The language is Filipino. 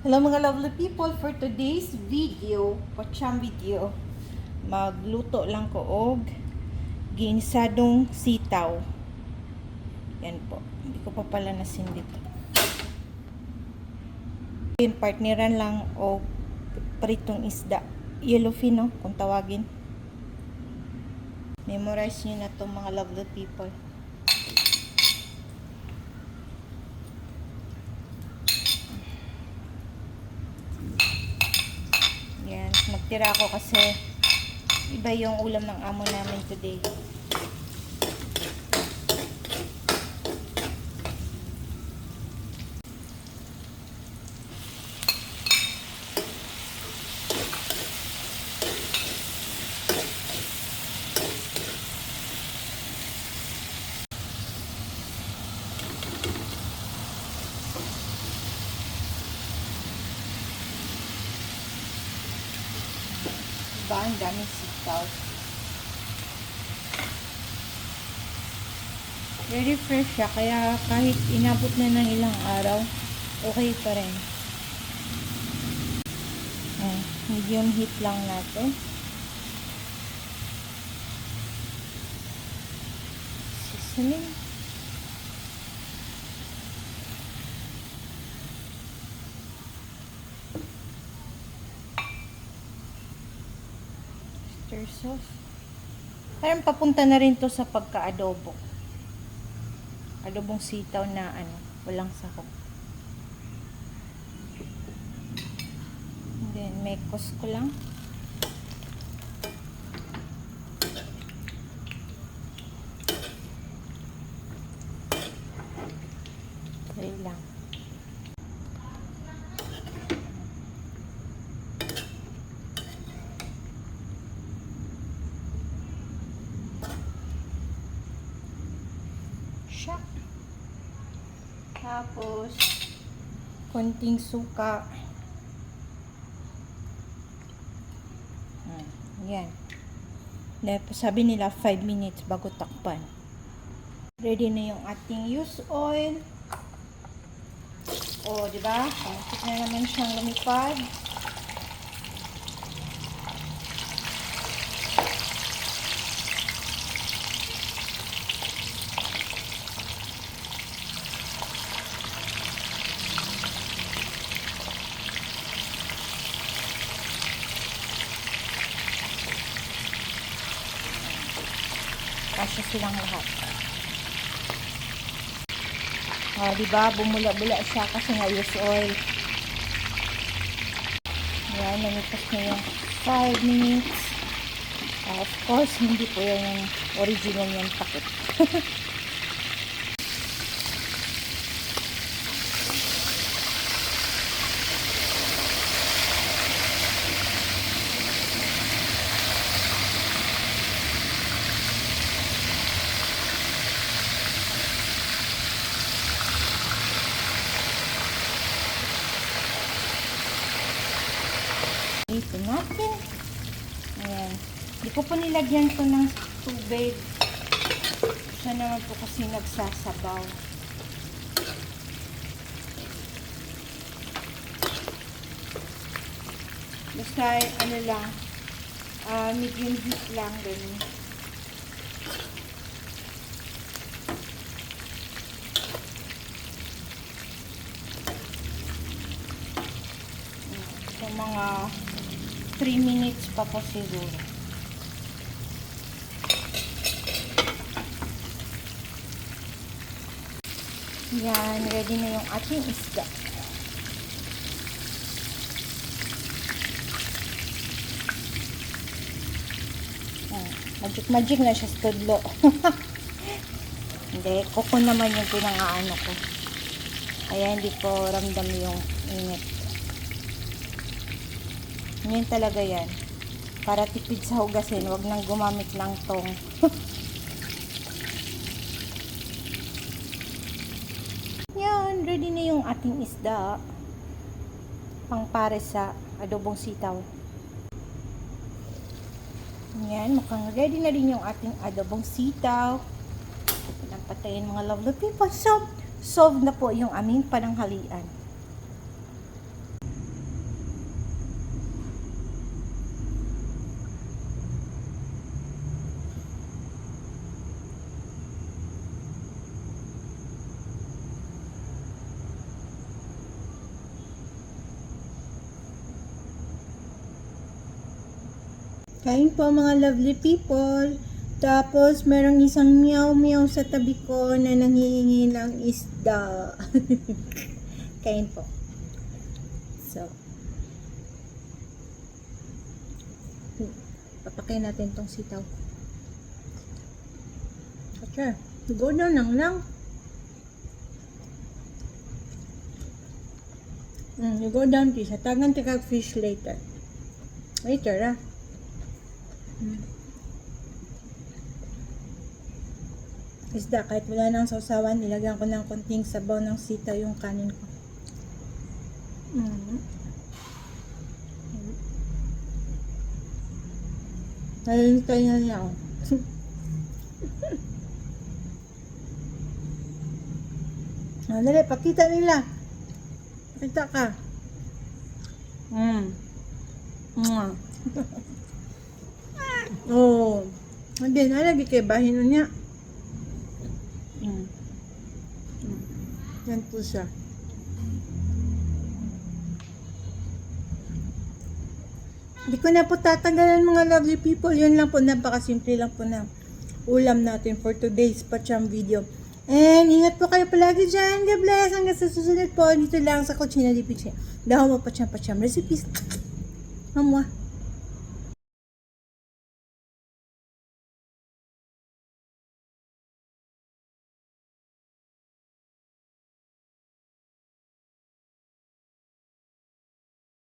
Hello mga lovely people, for today's video, pocham video, magluto lang ko og ginisadong sitaw. Yan po. Hindi ko pa pala nasindit. Yun, partneran lang o pritong isda. Yellowfin, no? Kung tawagin. Memorize nyo na to mga lovely people. Yan, nagtira ako kasi iba yung ulam ng amo namin today. Diba? Ang daming sitaw. Very fresh siya. Kaya kahit inabot na ng ilang araw, okay pa rin. Oh, medium heat lang natin. Seasoning. Oyster sauce. Parang papunta na rin to sa pagka-adobo. Adobong sitaw na ano, walang sahog. And then, may ko lang. Dali lang. siya. Tapos, konting suka. Hmm, yan. Tapos, sabi nila 5 minutes bago takpan. Ready na yung ating use oil. O, di ba? Malapit na naman siyang lumipad. Kasya silang lahat. Ah, di ba? Bumula-bula siya kasi nga use oil. Yan, nanipas na yung 5 minutes. Ah, of course, hindi po yan yung original yung takip. natin. Ayan. Hindi ko po nilagyan to ng tubig. Siya naman po kasi nagsasabaw. Basta ano lang, ah, medium heat lang ganun. Mga 3 minutes pa po siguro. Yan, ready na yung ating isda. Magic magic na siya sa tudlo. Hindi, kuko naman yung pinangaano ko. Kaya hindi ko ramdam yung init. Yan talaga yan. Para tipid sa hugasin, wag nang gumamit ng tong. yan, ready na yung ating isda. Pang pare sa adobong sitaw. Yan, mukhang ready na rin yung ating adobong sitaw. Nang patayin mga lovely people. So, solved na po yung aming pananghalian. Kain po mga lovely people. Tapos, merong isang meow-meow sa tabi ko na nanghihingi ng isda. Kain po. So, papakain natin tong sitaw. Okay. Go down lang lang. Mm, you go down, Tisha. Tagan ka fish later. Later, ah. Mm. Isda, kahit wala nang sausawan, nilagyan ko ng konting sabaw ng sitaw yung kanin ko. Mm. Nalilitay na niya, oh. Ah, dali, pakita nila. Pakita ka. Mm. Mwah. oh. Hindi, nalagi kay bahin niya. Mm. Mm. Yan po siya. Hindi ko na po tatanggalan mga lovely people. Yun lang po, napakasimple lang po na ulam natin for today's pacham video. And ingat po kayo palagi dyan. God bless. Hanggang sa susunod po. Dito lang sa Kuchina di Piche. Dahil mo pacham pacham recipes. Mamwa.